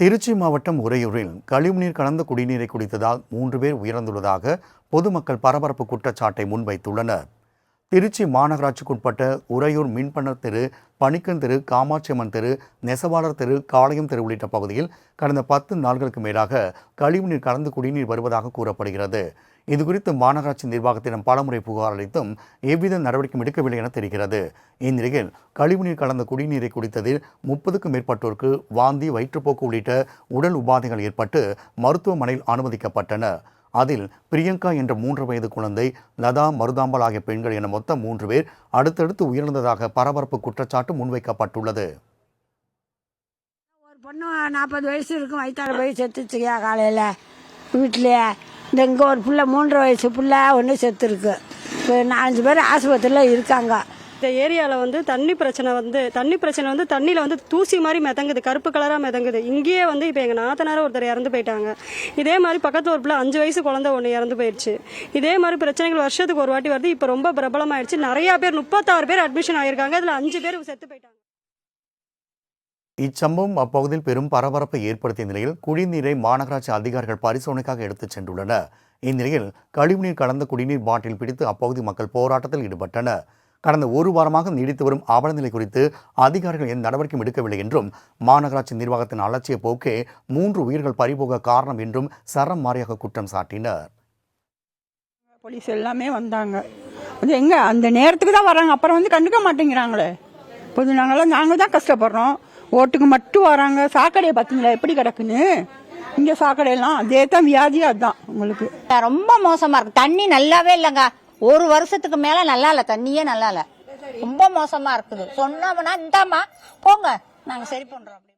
திருச்சி மாவட்டம் உறையூரில் கழிவுநீர் கலந்த குடிநீரை குடித்ததால் மூன்று பேர் உயர்ந்துள்ளதாக பொதுமக்கள் பரபரப்பு குற்றச்சாட்டை முன்வைத்துள்ளனர். திருச்சி மாநகராட்சிக்குட்பட்ட உறையூர் மின்பண்ணர் தெரு பணிக்கன் தெரு காமாட்சியம்மன் தெரு நெசவாளர் தெரு காளையம் தெரு உள்ளிட்ட பகுதியில் கடந்த பத்து நாள்களுக்கு மேலாக கழிவுநீர் கலந்து குடிநீர் வருவதாக கூறப்படுகிறது. இதுகுறித்து மாநகராட்சி நிர்வாகத்திடம் பலமுறை புகார் அளித்தும் எவ்வித நடவடிக்கையும் எடுக்கவில்லை என தெரிகிறது. இந்நிலையில் கழிவுநீர் கலந்த குடிநீரை குடித்ததில் முப்பதுக்கும் மேற்பட்டோருக்கு வாந்தி வயிற்றுப்போக்கு உள்ளிட்ட உடல் உபாதைகள் ஏற்பட்டு மருத்துவமனையில் அனுமதிக்கப்பட்டனர் அதில் பிரியங்கா என்ற மூன்று வயது குழந்தை லதா மருதாம்பல் ஆகிய பெண்கள் என மொத்தம் மூன்று பேர் அடுத்தடுத்து உயிரிழந்ததாக பரபரப்பு குற்றச்சாட்டு முன்வைக்கப்பட்டுள்ளது. ஒரு பொண்ணு நாற்பது வயசு இருக்கும் வயிற்றால போய் செத்துச்சுயா காலையில். வீட்டிலேயே இந்த இங்கே ஒரு பிள்ளை மூன்று வயசு பிள்ளை ஒன்று செத்துருக்கு இப்போ நாலஞ்சு பேர் ஆஸ்பத்திரியில் இருக்காங்க. இந்த ஏரியாவில் வந்து தண்ணி பிரச்சனை வந்து தண்ணி பிரச்சனை வந்து தண்ணியில் வந்து தூசி மாதிரி மிதங்குது கருப்பு கலராக மிதங்குது. இங்கேயே வந்து இப்போ எங்கள் நாத்தனார ஒருத்தர் இறந்து போயிட்டாங்க. இதே மாதிரி பக்கத்தில் ஒரு பிள்ளை அஞ்சு வயசு குழந்தை ஒன்று இறந்து போயிடுச்சு இதே மாதிரி பிரச்சனைகள் வருஷத்துக்கு ஒரு வாட்டி வருது. இப்போ ரொம்ப பிரபலமாயிடுச்சு நிறையா பேர் முப்பத்தாறு பேர் அட்மிஷன் ஆகியிருக்காங்க அதில் அஞ்சு பேர் செத்து போயிட்டாங்க. இச்சம்பவம் அப்பகுதியில் பெரும் பரபரப்பை ஏற்படுத்திய நிலையில் குடிநீரை மாநகராட்சி அதிகாரிகள் பரிசோதனைக்காக எடுத்துச் சென்றுள்ளனர். இந்நிலையில் கழிவுநீர் கலந்த குடிநீர் பாட்டில் பிடித்து அப்பகுதி மக்கள் போராட்டத்தில் ஈடுபட்டனர். கடந்த ஒரு வாரமாக நீடித்து வரும் அவலநிலை குறித்து அதிகாரிகள் எந்த நடவடிக்கையும் எடுக்கவில்லை என்றும் மாநகராட்சி நிர்வாகத்தின் அலட்சிய போக்கே மூன்று உயிர்கள் பறிபோக காரணம் என்றும் சரம் மாறியாக குற்றம் சாட்டினர். போலீஸ் எல்லாமே வந்தாங்க. அது எங்க? அந்த நேரத்துக்கு தான் வராங்க. அப்புறம் வந்து கண்டுக்க மாட்டேங்கிறாங்களே. பொது நாங்களாம் நாங்கள் தான் கஷ்டப்படுறோம். ஓட்டுக்கு மட்டும் வராங்க. சாக்கடையை பார்த்தீங்களா எப்படி கிடக்குன்னு? இங்கே சாக்கடையெல்லாம் அதே தான் வியாதி அதுதான் உங்களுக்கு. ரொம்ப மோசமாக இருக்கு. தண்ணி நல்லாவே இல்லைங்க. ஒரு வருஷத்துக்கு மேலே நல்லா இல்லை. தண்ணியே நல்லா இல்லை. ரொம்ப மோசமாக இருக்குது. சொன்னோம்னா இந்தாம்மா போங்க. நாங்கள் சரி பண்ணுறோம் அப்படி